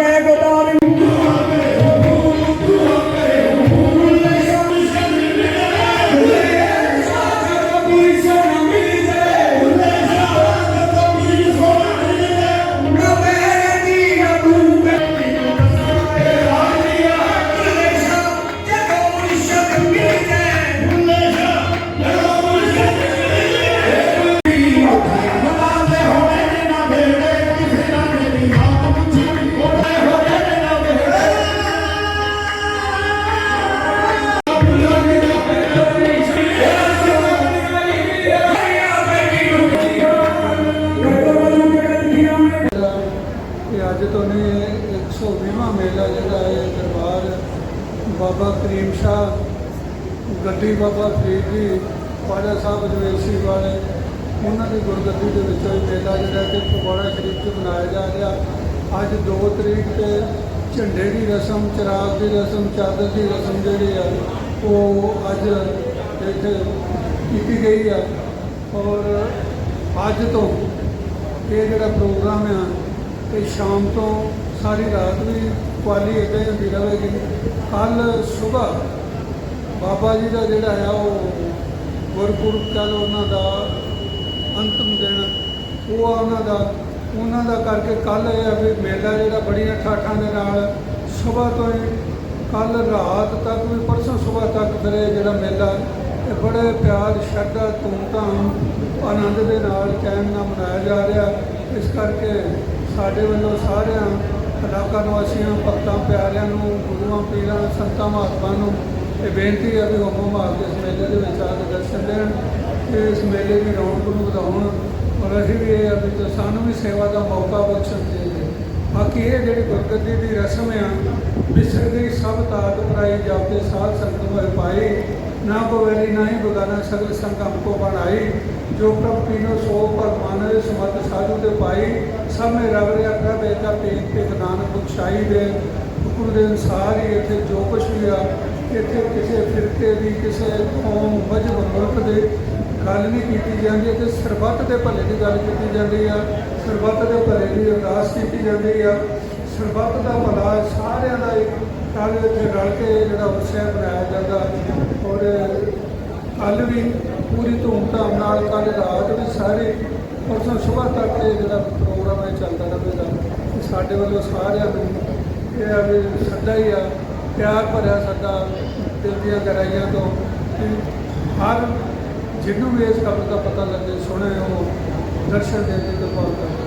whatever ਮੇਲਾ ਜਿਹੜਾ ਹੈ ਦਰਬਾਰ, ਬਾਬਾ ਕਰੀਮ ਸ਼ਾਹ, ਗੱਡੀ ਬਾਬਾ ਫਰੀਦ ਜੀ, ਖਵਾਜਾ ਸਾਹਿਬ ਜਵੇਸੀ ਵਾਲੇ, ਉਹਨਾਂ ਦੀ ਗੁਰਗੱਦੀ ਦੇ ਵਿੱਚੋਂ ਇਹ ਮੇਲਾ ਜਿਹੜਾ ਕਿ ਫਗਵਾੜਾ ਸ਼ਰੀਫ 'ਚ ਮਨਾਇਆ ਜਾ ਰਿਹਾ। ਅੱਜ 2 ਤਰੀਕ ਤੇ ਝੰਡੇ ਦੀ ਰਸਮ, ਚਰਾਗ ਦੀ ਰਸਮ, ਚਾਦਰ ਦੀ ਰਸਮ ਜਿਹੜੀ ਆ, ਉਹ ਅੱਜ ਇੱਥੇ ਕੀਤੀ ਗਈ ਆ। ਔਰ ਅੱਜ ਤੋਂ ਇਹ ਜਿਹੜਾ ਪ੍ਰੋਗਰਾਮ ਆ, ਇਹ ਸ਼ਾਮ ਤੋਂ ਸਾਰੀ ਰਾਤ ਵੀ ਕੁਆਲੀ ਇੱਦਾਂ ਹੀ ਹੁੰਦੀ ਰਹੇਗੀ ਕੱਲ ਸਵੇਰ ਬਾਬਾ ਜੀ ਦਾ ਜਿਹੜਾ ਹੈ ਉਹ ਗੁਰਪੁਰਬ ਕੱਲ ਉਹਨਾਂ ਦਾ ਅੰਤਮ ਦਿਨ, ਉਹ ਆ ਉਹਨਾਂ ਦਾ ਉਹਨਾਂ ਦਾ ਕਰਕੇ ਕੱਲ ਇਹ ਆ ਵੀ ਮੇਲਾ ਜਿਹੜਾ ਬੜੀਆਂ ਠਾਠਾਂ ਦੇ ਨਾਲ ਸਵੇਰ ਤੋਂ ਹੀ ਕੱਲ ਰਾਤ ਤੱਕ ਵੀ, ਪਰਸੋਂ ਸਵੇਰ ਤੱਕ ਫਿਰ ਇਹ ਜਿਹੜਾ ਮੇਲਾ, ਇਹ ਬੜੇ ਪਿਆਰ, ਸ਼ਰਧਾ, ਧੂਮਧਾਮ, ਆਨੰਦ ਦੇ ਨਾਲ ਕਾਇਮ ਨਾਲ ਮਨਾਇਆ ਜਾ ਰਿਹਾ। ਇਸ ਕਰਕੇ ਸਾਡੇ ਵੱਲੋਂ ਸਾਰਿਆਂ ਇਲਾਕਾ ਨਿਵਾਸੀਆਂ ਭਗਤਾਂ ਪਿਆਰਿਆਂ ਨੂੰ, ਗੁਰੂਆਂ, ਪੀਰਾਂ, ਸੰਤਾਂ ਮਹਾਤਮਾ ਨੂੰ ਇਹ ਬੇਨਤੀ ਹੈ ਵੀ ਉਹ ਮਾਰ ਕੇ ਇਸ ਮੇਲੇ ਦੇ ਵਿੱਚ ਆ ਕੇ ਦਰਸ਼ਨ ਦੇਣ ਤੇ ਇਸ ਮੇਲੇ ਦੀ ਰੌਣਕ ਨੂੰ ਵਧਾਉਣ ਔਰ ਅਸੀਂ ਵੀ ਇਹ ਆ ਵੀ ਸਾਨੂੰ ਵੀ ਸੇਵਾ ਦਾ ਮੌਕਾ ਬਖਸ਼ਣ ਦੇ ਬਾਕੀ ਇਹ ਜਿਹੜੀ ਗੁਰਗੱਦੀ ਦੀ ਰਸਮ ਆ, ਵਿਸਰ ਦੀ ਸਭ ਤਾਤ ਪਰਾਈ ਜਾਪਦੇ ਸਾਧ ਸੰਗਤ ਮਰ ਪਾਈ ਨਾ ਬਵੇਲੀ ਨਾ ਹੀ ਬਗਾਨਾ ਸਗਲ ਸੰਗਮ ਕੋ ਬਣਾਈ ਜੋ ਪ੍ਰਭ ਪੀਨੋ ਸੋ ਪਰ ਮਾਨਵ ਸਮਤ ਸਾਧੂ ਤੇ ਪਾਈ ਸਭ ਮੇ ਰਵ ਰਿਆ ਪ੍ਰਭ ਏਕਾ ਪੇਟ ਤੇ ਨਾਨਕ ਬਖਸ਼ਾਈ ਦੇ, ਹੁਕਮ ਦੇ ਅਨੁਸਾਰ ਹੀ ਇੱਥੇ ਜੋ ਕੁਛ ਵੀ ਆ, ਇੱਥੇ ਕਿਸੇ ਫਿਰਕੇ ਦੀ, ਕਿਸੇ ਕੌਮ ਮਜਬ ਮੁਲਕ ਦੇ ਗੱਲ ਨਹੀਂ ਕੀਤੀ ਜਾਂਦੀ ਹੈ ਤੇ ਸਰਬੱਤ ਦੇ ਭਲੇ ਦੀ ਗੱਲ ਕੀਤੀ ਜਾਂਦੀ ਆ, ਸਰਬੱਤ ਦੇ ਭਲੇ ਦੀ ਅਰਦਾਸ ਕੀਤੀ ਜਾਂਦੀ ਆ ਸਰਬੱਤ ਦਾ ਭਲਾ ਸਾਰਿਆਂ ਦਾ ਇੱਕ। ਕੱਲ ਇੱਥੇ ਰਲ ਕੇ ਜਿਹੜਾ ਉਤਸਵ ਬਣਾਇਆ ਜਾਂਦਾ ਔਰ ਕੱਲ ਵੀ ਪੂਰੀ ਧੂਮਧਾਮ ਨਾਲ ਕੱਲ ਰਾਤ ਵੀ ਸਾਰੇ ਪਰਸੋਂ ਸਵੇਰ ਤੱਕ ਇਹ ਜਿਹੜਾ ਪ੍ਰੋਗਰਾਮ ਹੈ ਚੱਲਦਾ ਰਹੇਗਾ ਤੇ ਸਾਡੇ ਵੱਲੋਂ ਸਾਰਿਆਂ ਨੂੰ ਇਹ ਆ ਵੀ ਸੱਦਾ ਹੀ ਆ, ਪਿਆਰ ਭਰਿਆ ਸੱਦਾ ਦਿਲ ਦੀਆਂ ਗਹਿਰਾਈਆਂ ਤੋਂ ਹਰ ਜਿਹਨੂੰ ਵੀ ਇਸ ਖਬਰ ਦਾ ਪਤਾ ਲੱਗੇ, ਸੁਣੇ ਉਹ ਦਰਸ਼ਨ ਦੇਣ ਦੀ ਕਿਰਪਾ ਕਰ।